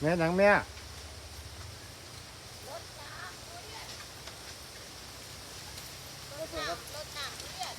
แม่หนังแม่ รถน้ำทุเรียนรถน้ำรถน้ำทุเรียน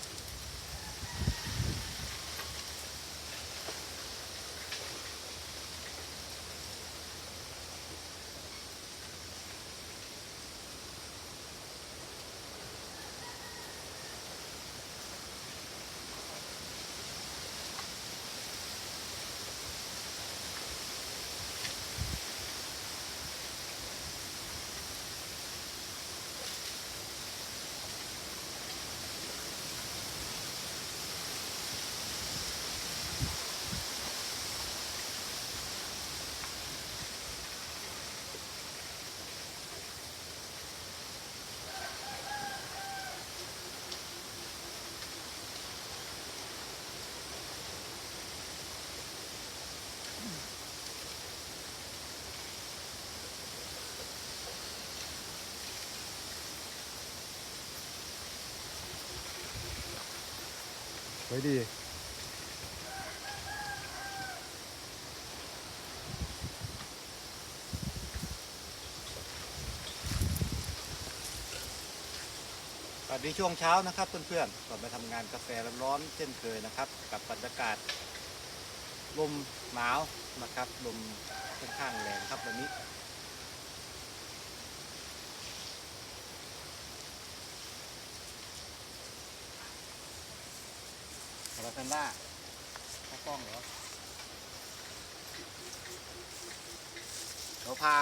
ไว้ดี สวัสดีช่วงเช้านะครับเพื่อนๆก่อนไปทำงานกาแฟร้อนๆเช่นเคยนะครับ กับบรรยากาศลมหนาวนะครับลมค่อนข้างแรงครับวันนี้ คาราเฟนด้าข้ากล้องเหรอเดี๋ยวพา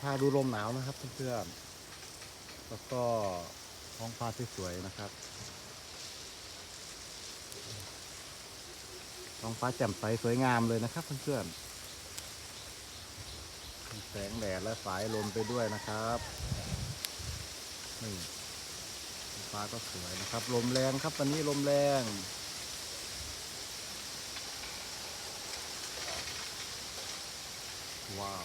พาดูลมหนาวนะครับเพื่อนๆแล้วก็ท้องฟ้าสวยๆนะครับ ท้องฟ้าแจ่มใสสวยงามเลยนะครับเพื่อนๆแสงแดดและสายลมไปด้วยนะครับนี่ง ฟ้าก็สวยนะครับ ลมแรงครับวันนี้ลมแรง ว้าว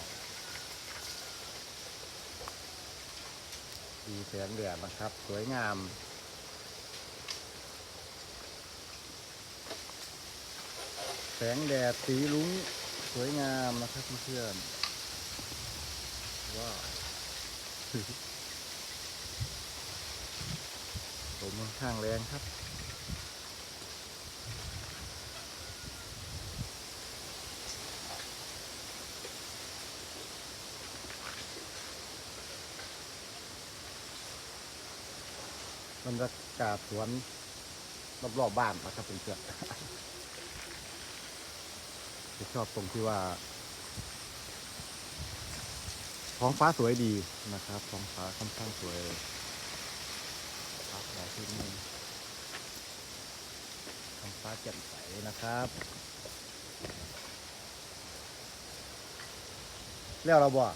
มีแสงแดดนะครับ สวยงามแสงแดดสีลุ้งสวยงามนะครับเพื่อนๆว้าว ลม ค่อนข้างแรงครับ บรรยากาศสวนรอบๆบ้านนะครับเพื่อนๆผมชอบตรงที่ว่าท้องฟ้าสวยดีนะครับท้องฟ้าค่อนข้างสวย ครับหลาที่นี่ท้องฟ้าแจ่มใสนะครับ แล้วเราบอก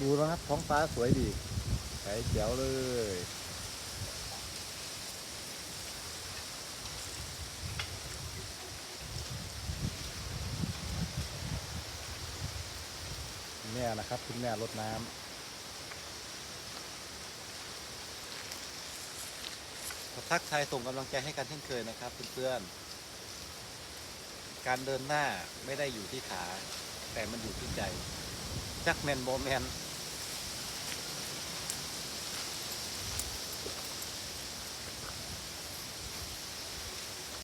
ดูนะครับท้องฟ้าสวยดีใสเขียวเลยแม่นะครับ คุณแม่รดน้ำ ทักทายส่งกำลังใจให้กันเช่นเคยนะครับเพื่อนๆ การเดินหน้าไม่ได้อยู่ที่ขา แต่มันอยู่ที่ใจ จักแมนโบแมน